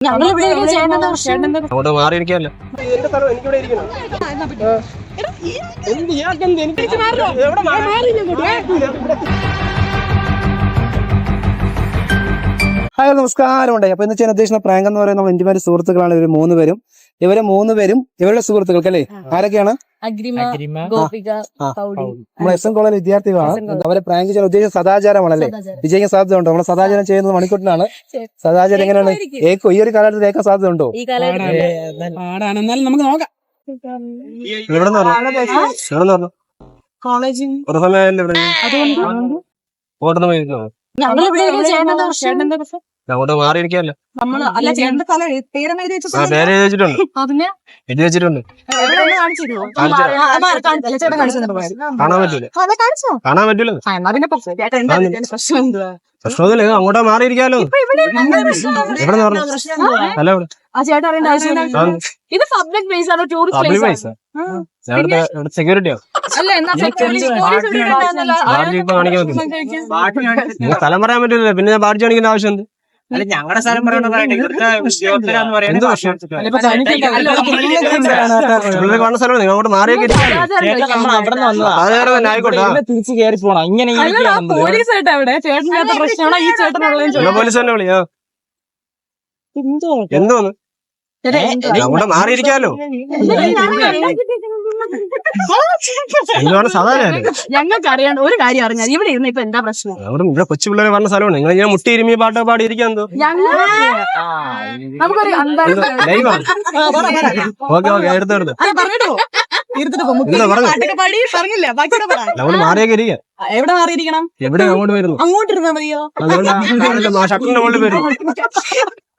ഞങ്ങൾ മാറി ഇരിക്കാമല്ലോ ഹായ് നമസ്കാരം ഉണ്ടായി അപ്പൊ ഇന്ന് ചെയ്യാൻ ഉദ്ദേശിക്കുന്ന പ്രാങ്ക് എന്ന് പറയുന്ന എന്റെ സുഹൃത്തുക്കളാണ് ഇവർ മൂന്ന് പേരും. ഇവരെ മൂന്ന് പേരും ഇവരുടെ സുഹൃത്തുക്കൾക്ക് അല്ലേ ആരൊക്കെയാണ്? അഗ്രിമ ഗോപിക നമ്മൾ എസ് എൻ കോളേജ് വിദ്യാർത്ഥികളാണ്. അവരെ പ്രാങ്ക് ചെയ്യാൻ ഉദ്ദേശിച്ച സദാചാരമാണല്ലേ? വിജയിക്കാൻ സാധ്യത ഉണ്ടോ നമ്മളെ സദാചാരം ചെയ്യുന്നത് മണിക്കൂട്ടിനാണ്. സദാചാരം എങ്ങനെയാണ്? ഏക്കോ ഈ ഒരു കാലഘട്ടത്തിൽ ഏക്കാൻ സാധ്യത ഉണ്ടോ കാലഘട്ടത്തിൽ നമുക്ക് നോക്കാം. കോളേജിൽ. ഒരു പോയി ഇരുന്നോ? ഞങ്ങൾ ഇവിടെ ഇരിക്കുന്ന ചേട്ടന്റെ പ്രശ്നം അങ്ങോട്ട് മാറിയിരിക്കാമല്ലോ നമ്മൾ അല്ല ചേട്ടന്റെ സ്ഥലം പേരെന്ന് എഴുതി വെച്ച ആ പേര് എഴുതി വെച്ചിട്ടുണ്ട്. അതിന് എഴുതി വെച്ചിട്ടുണ്ട്. എവിടെ ഒന്ന് കാണിച്ചിരുന്നു കാണിച്ചു തരാം. ആ, ആ, കാണിച്ചു. അല്ല, ചേട്ടൻ കാണിച്ചു തന്നിട്ട് പോയത്. കാണാൻ പറ്റൂല? അതെ കാണിച്ചോ? കാണാൻ പറ്റൂല? ആ എന്നാ പിന്നെ പൊക്കോ. ചേട്ടാ എന്താ ഇതിന്റെ പ്രശ്നം എന്തുവാ? പ്രശ്നമൊന്നുമില്ല. അങ്ങോട്ട് മാറിയിരിക്കാലോ. ഇവിടെ പ്രശ്നം? നിന്ന് പറഞ്ഞു? അല്ല ഇവിടെ. ആ ചേട്ടൻ അറിയേണ്ട ആവശ്യമില്ല ഇത് പബ്ലിക് പ്ലേസ് ആണ് ടൂറിസ്റ്റ് പബ്ലിക് പ്ലേസ് സെക്യൂരിറ്റിയോ അല്ല എന്നാ പോലീസ് ഇവിടെ ഉണ്ടായിരുന്നല്ലോ. ബാഡ്ജ് ഇപ്പൊ കാണിക്കാൻ പറ്റില്ല. നിങ്ങൾ സ്ഥലം പറയാൻ പറ്റില്ല. പിന്നെ ഞാൻ ബാർജി കാണിക്കേണ്ട ആവശ്യം എന്ത് അല്ല ഞങ്ങളുടെ സ്ഥലം പറയണ പറയട്ടെ. ഇവിടുത്തെ ഉദ്യോഗസ്ഥരാന്ന് എന്ത് പ്രശ്നം? ഇപ്പൊ തനിക്ക് അല്ല, ഇവിടെ കാണുന്ന സ്ഥലമാണ് നിങ്ങൾ അങ്ങോട്ട് മാറിയൊക്കെ നമ്മൾ അവിടെ നിന്ന് വന്നതാ. അത് വേറെ തന്നെ ആയിക്കോട്ടെ. ആ. ഇവിടെ തിരിച്ച് കയറി പോണം. ഇങ്ങനെ അല്ലടാ. പോലീസ് ആയിട്ട് അവിടെ ചേട്ടന്റെ പ്രശ്നമാണോ? ഈ ചേട്ടനുള്ളതെന്ന് പോലീസ് തന്നെ വിളിയാ? എന്തോന്ന് നമ്മുടെ മാറിയിരിക്കാലോ? ഇതാണ് സാധാരണ ഞങ്ങൾക്ക് അറിയാണ്ട് ഒരു കാര്യം അറിഞ്ഞാൽ ഇവിടെ ഇരുന്ന് ഇപ്പൊ എന്താ പ്രശ്നം? അവിടെ ഇവിടെ കൊച്ചു പിള്ളേരെ പറഞ്ഞ സ്ഥലമാണ് നിങ്ങൾ ഇങ്ങനെ മുട്ടി ഇരുമി പാട്ട് പാടി ഇരിക്കാൻ എന്തോ? ഞങ്ങൾ ആ, നമുക്കൊരു ഓക്കെ എടുത്ത് എടുത്ത്. എവിടെ മാറിയിരിക്കണം? എവിടെ അങ്ങോട്ട് വരുന്നു? അങ്ങോട്ട് ഇരുന്നാ മതിയോ ഷട്ടറിന്റെ ഷട്ടിന്റെ മുകളിൽ വരും.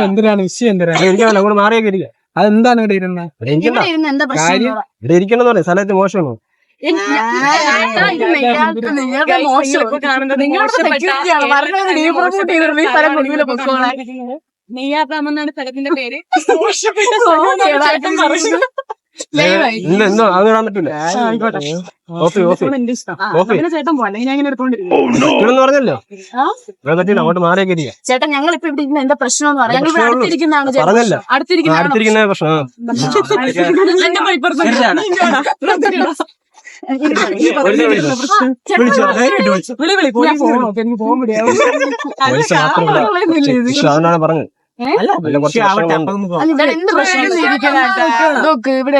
എന്തിനാണ്? വിഷയം എന്തിനാണ്? ഇരിക്കാമല്ലോ അങ്ങോട്ട് മാറിയൊക്കെ ഇരിക്കുക അതെന്താണ് ഇവിടെ ഇരുന്നത് ഇവിടെ ഇരിക്കണമെന്ന് പറയാം സ്ഥലത്ത് മോശമാണോ? നെയ്യാത്താമെന്നാണ് സ്ഥലത്തിന്റെ പേര്. ഇല്ല അത് ഓഫി ഓഫി. ഓഫി. ചേട്ടൻ പോലെ ഞാൻ ഇങ്ങനെ പറഞ്ഞല്ലോ? പറ്റില്ല അങ്ങോട്ട് മാറിയൊക്കെ ഇരിക്കാം. ചേട്ടൻ ഞങ്ങൾ ഇപ്പൊ ഇവിടെ ഇരുന്ന് എന്താ പ്രശ്നം എന്ന് പറയാം. ഞങ്ങൾ. അടുത്തിരിക്കുന്നതാണ് പറഞ്ഞല്ല. അടുത്തിരിക്കുന്ന പ്രശ്നം. വിളി വിളി. പോകാൻ പറഞ്ഞത് നോക്ക് ഇവിടെ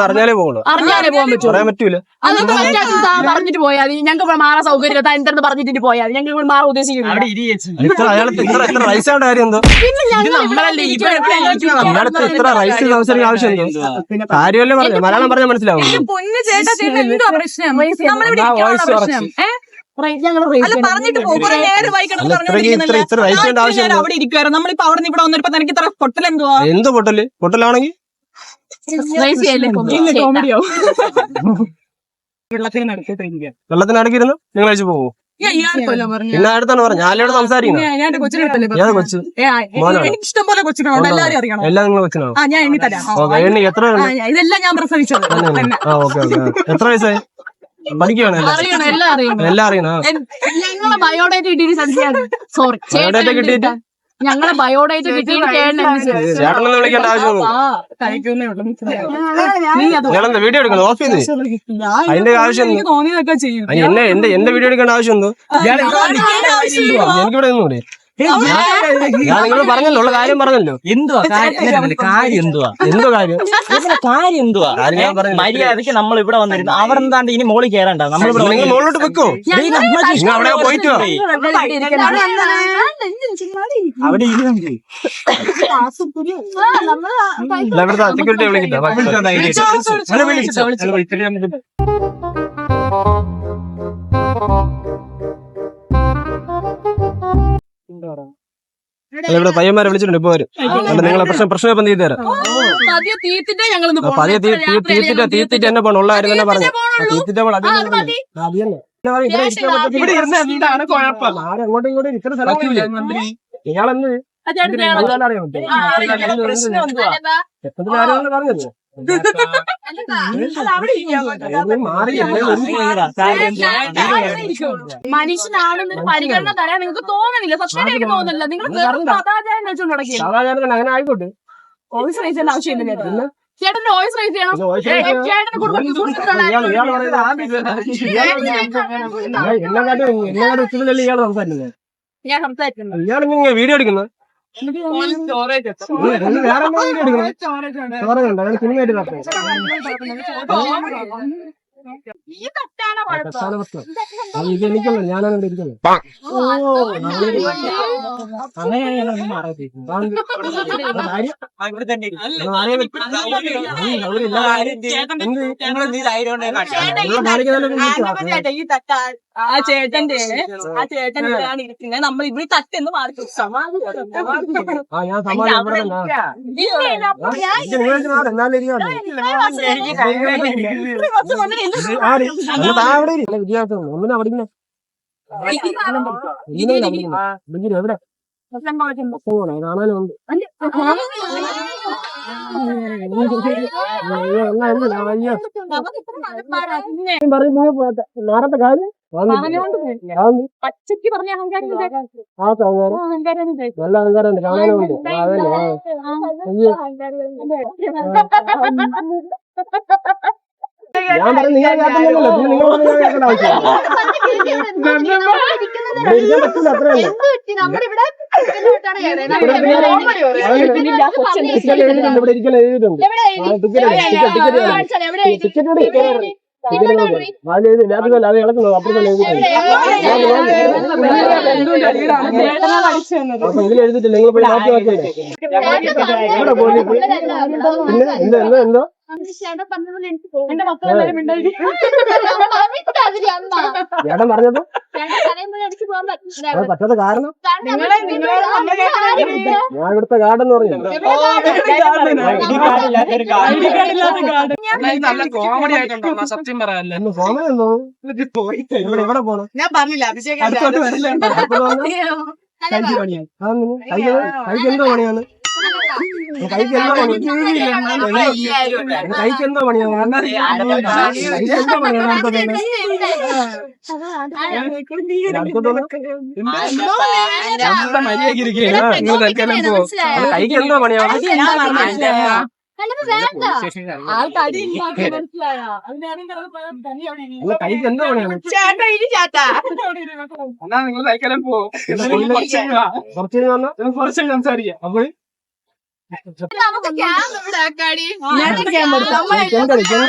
അറിഞ്ഞാലേ പോകുള്ളൂ അറിഞ്ഞാലേ പോകാൻ പറ്റൂല പറഞ്ഞിട്ട് പോയാൽ മതി. ഞങ്ങൾക്ക് ഇവിടെ മാറാൻ സൗകര്യം താൻ എന്തെന്ന് പറഞ്ഞിട്ട് പോയാൽ ഞങ്ങൾ ഇവിടെ മാറാൻ മലയാളം പറഞ്ഞാൽ മനസ്സിലാവും അവിടെ ഇരിക്കുവായിരുന്നു. നമ്മളിപ്പോ അവിടെ നിന്ന് ഇവിടെ വന്നിട്ട് തനിക്ക് ഇത്ര പൊട്ടൽ എന്തുവാ എന്ത് പൊട്ടൽ? പൊട്ടലാണെങ്കിൽ? കോമഡിയോ വെള്ളത്തിന് അടുത്തിട്ട് ഇരിക്കുക വെള്ളത്തിനടക്കിരുന്ന് നിങ്ങൾ അയച്ചു പോകും ഇയാൾക്കല്ലോ പറഞ്ഞു. പിന്നെ അടുത്താണ് പറഞ്ഞു? ആലോട് സംസാരിക്കുന്നത് ഇഷ്ടം പോലെ കൊച്ചിനുണ്ട് എല്ലാരും അറിയണം? എല്ലാം നിങ്ങൾ കൊച്ചിനാവും ആ ഞാൻ എണ്ണി. തരാം എണ്ണി? എത്ര ഇതെല്ലാം ഞാൻ പ്രസവിച്ചത് എത്ര വയസ്സായി? അറിയണം എല്ലാം അറിയണം. എല്ലാം അറിയണം. ഞങ്ങളെ ബയോഡേറ്റ് കിട്ടിയിട്ട് സംശയം സോറി കിട്ടിയിട്ട്? ഞങ്ങളെ ബയോഡേറ്റ് കിട്ടിയിട്ട് വീഡിയോ എടുക്കണം ഓഫ് ചെയ്ത് ഞാൻ അതിന്റെ ആവശ്യം എന്നെ എന്റെ എന്റെ വീഡിയോ എടുക്കേണ്ട ആവശ്യം എന്തോ. എനിക്കിവിടെ നിന്നൂടെ? ഞാൻ നിങ്ങളോട് പറഞ്ഞല്ലോ ഉള്ള കാര്യം പറഞ്ഞല്ലോ. എന്തുവാ? കാര്യം എന്തുവാ? എന്തോ കാര്യം? കാര്യം എന്തുവാ? ഞാൻ പറഞ്ഞു. മര്യാദയ്ക്ക് നമ്മൾ ഇവിടെ വന്നിരുന്നു. അവിടെ എന്താണ്ട് ഇനി മോളിൽ കയറണ്ട നമ്മൾ മോളിലോട്ട് നിങ്ങൾ മുകളിലോട്ട് വെക്കോ നിങ്ങൾ അവിടെ പോയിട്ട്. അവിടെ സെക്യൂരിറ്റി വിളിക്കട്ടെ. ഇവിടെ പയ്യന്മാരെ വിളിച്ചിട്ടുണ്ട് ഇപ്പൊ വരും. നിങ്ങളെ പ്രശ്നം പ്രശ്നം ഇപ്പം പതിയെ തീർത്തിട്ടേ തീർത്തിട്ട് എന്നെ പോണം തന്നെ പറഞ്ഞു. തീർത്തിട്ട് അങ്ങോട്ടും ഇങ്ങോട്ടും ഇയാളെന്ന് പറഞ്ഞത്? മനുഷ്യനാണെന്നൊരു പരിഗണന തരാൻ നിങ്ങൾക്ക് തോന്നുന്നില്ല സത്യം എനിക്ക് തോന്നുന്നില്ല നിങ്ങൾ വെറും സദാചാരം വെച്ചുകൊണ്ട് സാധാരണ അങ്ങനെ ആയിക്കോട്ടെ ഓഫീസ് റേസ് ചെയ്യേണ്ട ആവശ്യമില്ല ചേട്ടാ. ചേട്ടന്റെ വോയിസ് റേസ് ചെയ്യണം ചേട്ടന് കൊടുക്കണം സംസാരിക്കുന്നത് ഞാൻ സംസാരിക്കുന്നു വീഡിയോ എടുക്കുന്നത് എനിക്കല്ല ഞാനാണ് ഇവിടെ ഇരിക്കുന്നത് അങ്ങനെയാണ് ഞങ്ങൾ ഈ തട്ട ആ ചേട്ടന്റെ ആ ചേട്ടന്റെ ആണ് ഇരിക്കുന്നത് നമ്മൾ ഇവിടെ തട്ടെന്ന് മാറി വിദ്യാർത്ഥികൾ ഒന്നിനാ ഡിഗ്രി എവിടെ കാണാനുണ്ട് നേരത്തെ കാര്യം. പച്ചയ്ക്ക് പറഞ്ഞ അഹങ്കാരം. ആ അഹങ്കാരം. നല്ല അഹങ്കാരമുണ്ട് കാണാനുണ്ട്. അയ്യോ. ഞാൻ പറഞ്ഞു നിങ്ങൾ കേൾക്കുന്നില്ലല്ലോ പിന്നെ നിങ്ങൾ പറഞ്ഞു ഞാൻ കേൾക്കേണ്ട ആവശ്യമില്ല ഇവിടെ ഇരിക്കാൻ പറ്റില്ല അത്രയല്ലേ പിന്നില്ല, ടിക്കറ്റ് എഴുതിയിട്ടുണ്ട് ഇവിടെ ഇരിക്കാൻ എഴുതിയിട്ടുണ്ട് ടിക്കറ്റ് ടിക്കറ്റ് ടിക്കറ്റ് എടുക്ക്. ടിക്കറ്റ് എടുക്ക്, ടിക്കറ്റ് എടുക്ക്. ടിക്കറ്റ് നോക്ക്. അതിൽ എഴുതി ലാപ്പിൽ അത് ഇളക്കുന്നത് അപ്പുറത്തല്ലേ എഴുതിയിട്ടുണ്ട് അപ്പൊ ഇതിൽ നിങ്ങൾ പോയി മാറ്റി ഇവിടെ പോലീസ് പിന്നെ എന്താ എന്താ എന്റെ മക്കളെല്ലാരും ചേട്ടൻ പറഞ്ഞപ്പോ അത് പറ്റാത്ത കാരണം? ഞാൻ ഇവിടുത്തെ ഗാർഡൻ എന്ന് പറഞ്ഞു നല്ല കോമഡി ആയിട്ടുണ്ടോ സത്യം പറയാനല്ലേ. എന്തോ? ഇവിടെ എവിടെ പോണം? ഞാൻ പറഞ്ഞില്ല അഭിഷേക് അടുത്തോട്ട് വരില്ല? പണിയാണ്? കൈക്ക് എന്തോ പണിയാണ് കൈക്ക് എന്തോ കൈക്ക് എന്തോ പണിയാണ് കൈക്ക് എന്തോ പണിയാണ് അടുത്തോട്ട് അടുത്തോട്ട് നിങ്ങൾ തൽക്കാലം പോ കൈക്ക് എന്തോ പണിയാണ് ആൾക്ക് അടി ഉണ്ടാക്കി മനസ്സിലായോ അതിനാണെങ്കിൽ തനി അവിടെ ഇരി. അല്ല കൈക്ക് എന്തോ പണിയാണ് ചേട്ടാ ഇരി ചേട്ടാ എന്നാ നിങ്ങൾ തൽക്കാലം പോ കുറച്ച് സംസാരിക്കാം അപ്പോൾ നമുക്ക് ക്യാമ്പ് അടിക്കും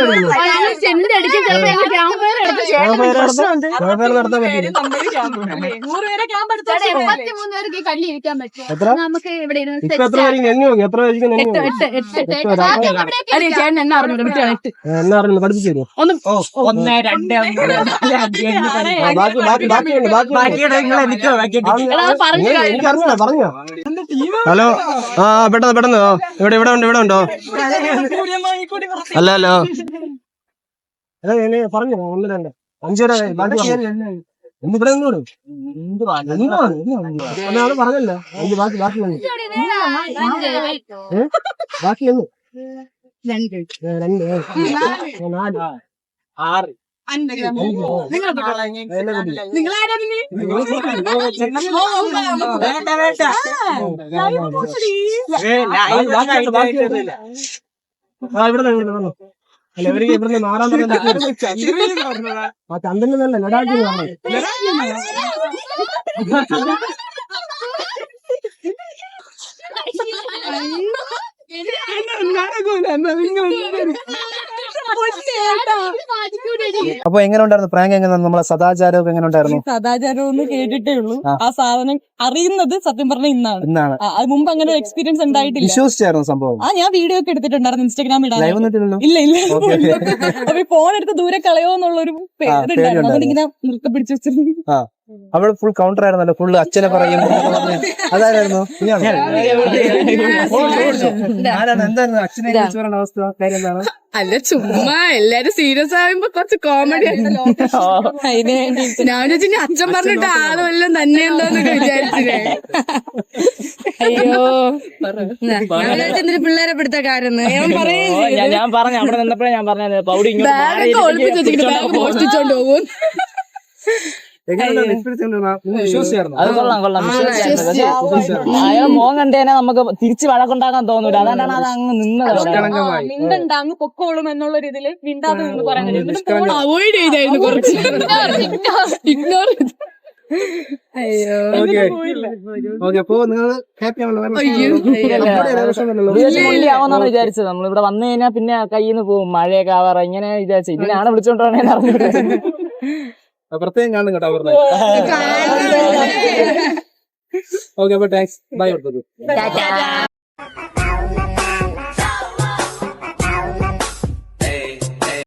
ചിലപ്പോ നമുക്ക് ഇവിടെ ചേട്ടൻ എന്നെ പഠിപ്പിച്ചു തരുമോ? ഒന്ന് രണ്ട് ഹലോ ആ ആ, പെട്ടെന്ന് പെട്ടെന്ന് ആ, ഇവിടെ ഇവിടെ ഉണ്ട് ഇവിടെ ഉണ്ടോ? അല്ലല്ലോ പറഞ്ഞു ഒന്ന് രണ്ട് അഞ്ചു വരെ ആയി. ബാക്കി പറഞ്ഞു. ഒന്ന് ഇവിടെ നിന്നോട്. ഒന്നാൾ പറഞ്ഞല്ലോ. അഞ്ച് ബാക്കി ബാക്കി വന്നു. ബാക്കി ഒന്ന് രണ്ട്. നാല്. ആറ്. ഇവിടെ ഇവിടുന്ന് മാറാൻ പറഞ്ഞ ആ ചന്ദ്രന് നല്ല ലഡാക്കി അപ്പൊ എങ്ങനെ ഉണ്ടായിരുന്നു പ്രാങ്ക് എങ്ങനെ? നമ്മളെ സദാചാരം എങ്ങനെ ഉണ്ടായിരുന്നു സദാചാരം ഒന്ന് കേട്ടിട്ടേ ഉള്ളൂ. ആ. സാധനം അറിയുന്നത് സത്യം പറഞ്ഞ ഇന്നാണ്. ഇന്നാണ്. അത് മുമ്പ് അങ്ങനെ ഒരു എക്സ്പീരിയൻസ് ഉണ്ടായിട്ടില്ല. വിശ്വസിച്ചായിരുന്നു സംഭവം. ആ ഞാൻ വീഡിയോ ഒക്കെ എടുത്തിട്ടുണ്ടായിരുന്നു ഇൻസ്റ്റാഗ്രാമിൽ ഇല്ല ഇല്ല. അപ്പൊ ഈ ഫോൺ എടുത്ത് ദൂരെ കളയോ എന്നുള്ളൊരു പേരുണ്ടായിരുന്നു പേടിയുണ്ടായിരുന്നു. അതുകൊണ്ട് ഇങ്ങനെ നൃത്തം പിടിച്ചു അവൾ ഫുൾ കൗണ്ടർ ആയിരുന്നല്ലോ. ഫുള്ള് അച്ഛനെ പറയും. അതായിരുന്നു ഇനിയാണോ? ആരാണ്? എന്തായിരുന്നു? അച്ഛനെ കുറിച്ച് പറയുന്ന അവസ്ഥ? കാര്യം എന്താണ് അല്ല ചുമ്മാ എല്ലാരും സീരിയസ് ആകുമ്പോ കുറച്ച് കോമഡി ഞാൻ ചോദിച്ചു അച്ഛൻ പറഞ്ഞിട്ട് ആൾ വല്ലതും തന്നെയുണ്ടോന്നൊക്കെ വിചാരിച്ചില്ലേ? അയ്യോ. ഞാൻ പിള്ളേരെ പിടുത്ത കാര്യം ഞാൻ പറഞ്ഞു അവിടെ നിന്നപ്പോഴേ ഞാൻ പറഞ്ഞു ഒളിപ്പിച്ച് വെച്ചിട്ട് മോഷ്ടിച്ചോണ്ട് പോകും അത് കൊള്ളാം കൊള്ളാം. അയാൾ മോൻ കണ്ടേനെ നമുക്ക് തിരിച്ച് വഴക്കുണ്ടാക്കാൻ തോന്നൂല. അതുകൊണ്ടാണ് അത് അങ്ങ് നിന്നത് അവിടെ. നിഷ്കളങ്കമായി. മിണ്ടണ്ട അങ്ങ് പൊക്കോളും എന്നുള്ള ഒരു ഇതിൽ മിണ്ടാതെ നിന്ന് പറയാൻ കഴിയും. അവോയ്ഡ് ചെയ്തായിരുന്നു കുറച്ച്. ഇഗ്നോർ അയ്യോ. അപ്പോ നിങ്ങൾ ഹാപ്പി ആണല്ലോ വിചാരിച്ചത്? നമ്മൾ ഇവിടെ വന്നു കഴിഞ്ഞാൽ പിന്നെ കയ്യിൽ നിന്ന് പോകും. മഴയൊക്കെ ആവാറ ഇങ്ങനെ വിചാരിച്ചു. ഇതിനാണ് വിളിച്ചോണ്ടിരുന്നത് പ്രത്യേകം കാണും കേട്ടോ അവരുടെ. ഓക്കെ അപ്പൊ താങ്ക്സ് ബൈ കൊടുത്തത്.